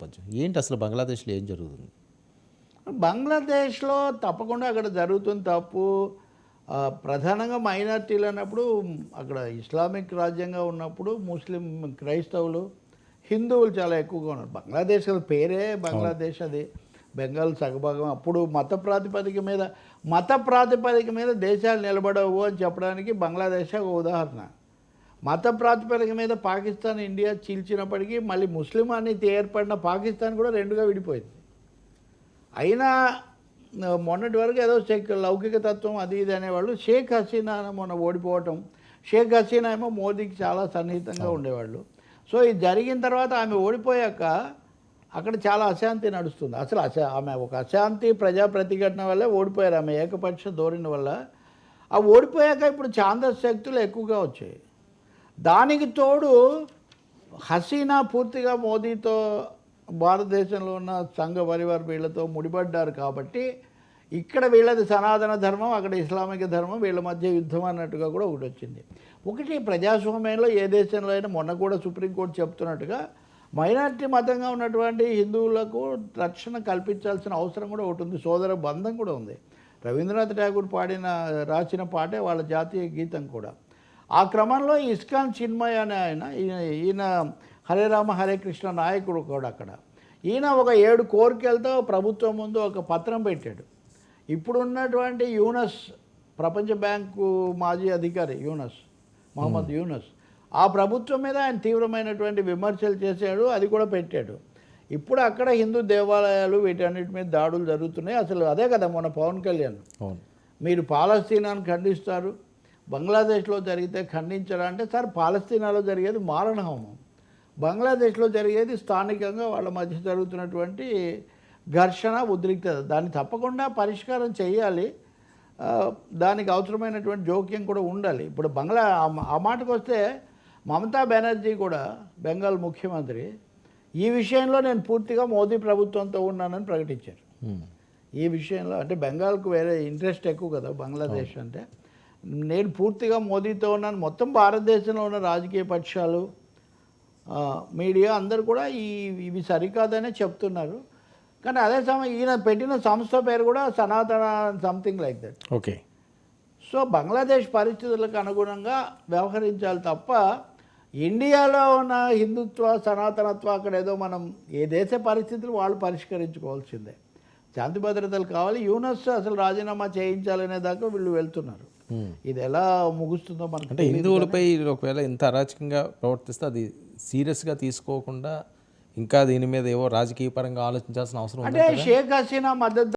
నేపథ్యం ఏంటి అసలు బంగ్లాదేశ్లో ఏం జరుగుతుంది? బంగ్లాదేశ్లో తప్పకుండా అక్కడ జరుగుతుంది తప్పు. ప్రధానంగా మైనార్టీలు అన్నప్పుడు అక్కడ ఇస్లామిక్ రాజ్యంగా ఉన్నప్పుడు ముస్లిం క్రైస్తవులు హిందువులు చాలా ఎక్కువగా ఉన్నారు. బంగ్లాదేశ్ పేరే బంగ్లాదేశ్ అది. బెంగాల్ సగభాగం. అప్పుడు మత ప్రాతిపదిక మీద మత ప్రాతిపదిక మీద దేశాలు నిలబడవు అని చెప్పడానికి బంగ్లాదేశ్ ఒక ఉదాహరణ. మత ప్రాతిపదిక మీద పాకిస్తాన్ ఇండియా చీల్చినప్పటికీ మళ్ళీ ముస్లిం అని ఏర్పడిన పాకిస్తాన్ కూడా రెండుగా విడిపోయింది. అయినా మొన్నటి వరకు ఏదో షేక్ లౌకిక తత్వం అది ఇది అనేవాళ్ళు షేక్ హసీనా మొన్న ఓడిపోవటం షేక్ హసీనా ఏమో మోదీకి చాలా సన్నిహితంగా ఉండేవాళ్ళు. సో ఇది జరిగిన తర్వాత ఆమె ఓడిపోయాక అక్కడ చాలా అశాంతి నడుస్తుంది. అసలు అశా ఆమె ఒక అశాంతి ప్రజా ప్రతిఘటన వల్లే ఓడిపోయారు. ఆమె ఏకపక్ష ధోరణి వల్ల ఆ ఓడిపోయాక ఇప్పుడు ఛాందస్ శక్తులు ఎక్కువగా వచ్చాయి. దానికి తోడు హసీనా పూర్తిగా మోదీతో భారతదేశంలో ఉన్న సంఘ పరివార వీళ్ళతో ముడిపడ్డారు కాబట్టి ఇక్కడ వీళ్ళది సనాతన ధర్మం అక్కడ ఇస్లామిక ధర్మం వీళ్ళ మధ్య యుద్ధం అన్నట్టుగా కూడా ఒకటి వచ్చింది. ఒకటి ప్రజాస్వామ్యంలో ఏ దేశంలో అయినా మొన్న కూడా సుప్రీంకోర్టు చెప్తున్నట్టుగా మైనారిటీ మతంగా ఉన్నటువంటి హిందువులకు రక్షణ కల్పించాల్సిన అవసరం కూడా ఒకటి ఉంది. సోదర బంధం కూడా ఉంది. రవీంద్రనాథ్ ఠాగూర్ పాడిన రాసిన పాటే వాళ్ళ జాతీయ గీతం కూడా. ఆ క్రమంలో ఇస్కాన్ చిన్మయ్ అనే ఆయన ఈయన ఈయన హరే రామ హరే కృష్ణ నాయకుడు కూడా అక్కడ. ఈయన ఒక ఏడు కోరికలతో ప్రభుత్వం ముందు ఒక పత్రం పెట్టాడు. ఇప్పుడున్నటువంటి యూనస్ ప్రపంచ బ్యాంకు మాజీ అధికారి యూనస్ మహమ్మద్ యూనస్ ఆ ప్రభుత్వం మీద ఆయన తీవ్రమైనటువంటి విమర్శలు చేశాడు అది కూడా పెట్టాడు. ఇప్పుడు అక్కడ హిందూ దేవాలయాలు వీటన్నిటి మీద దాడులు జరుగుతున్నాయి. అసలు అదే కదా మన పవన్ కళ్యాణ్. మీరు పాలస్తీనాను ఖండిస్తారు. బంగ్లాదేశ్లో జరిగితే ఖండించరా అంటే సార్ పాలస్తీనాలో జరిగేది మారణ హోమం బంగ్లాదేశ్లో జరిగేది స్థానికంగా వాళ్ళ మధ్య జరుగుతున్నటువంటి ఘర్షణ ఉద్రిక్తత. దాన్ని తప్పకుండా పరిష్కారం చేయాలి. దానికి అవసరమైనటువంటి జోక్యం కూడా ఉండాలి. ఇప్పుడు బంగ్లా ఆ మాటకు వస్తే మమతా బెనర్జీ కూడా బెంగాల్ ముఖ్యమంత్రి ఈ విషయంలో నేను పూర్తిగా మోదీ ప్రభుత్వంతో ఉన్నానని ప్రకటించారు. ఈ విషయంలో అంటే బెంగాల్కు వేరే ఇంట్రెస్ట్ ఎక్కువ కదా బంగ్లాదేశ్ అంటే. నేను పూర్తిగా మోదీతో ఉన్నాను. మొత్తం భారతదేశంలో ఉన్న రాజకీయ పక్షాలు మీడియా అందరు కూడా ఈ ఇవి సరికాదనే చెప్తున్నారు. కానీ అదే సమయం ఈయన పెట్టిన సంస్థ పేరు కూడా సనాతన something like that. Okay. So Bangladesh పరిస్థితులకు అనుగుణంగా వ్యవహరించాలి తప్ప ఇండియాలో ఉన్న హిందుత్వ సనాతనత్వ అక్కడ ఏదో మనం ఏ దేశ పరిస్థితులు వాళ్ళు పరిష్కరించుకోవాల్సిందే. శాంతి భద్రతలు కావాలి. యూనస్ అసలు రాజీనామా చేయించాలనే దాకా వీళ్ళు వెళ్తున్నారు. ఇది ఎలా ముగుస్తుందో మనకు అంటే హిందువులపై ఒకవేళ ఇంత అరాచకంగా ప్రవర్తిస్తే అది సీరియస్గా తీసుకోకుండా ఇంకా దీని మీద ఏవో రాజకీయ పరంగా ఆలోచించాల్సిన అవసరం అంటే షేక్ హసీనా మద్దతు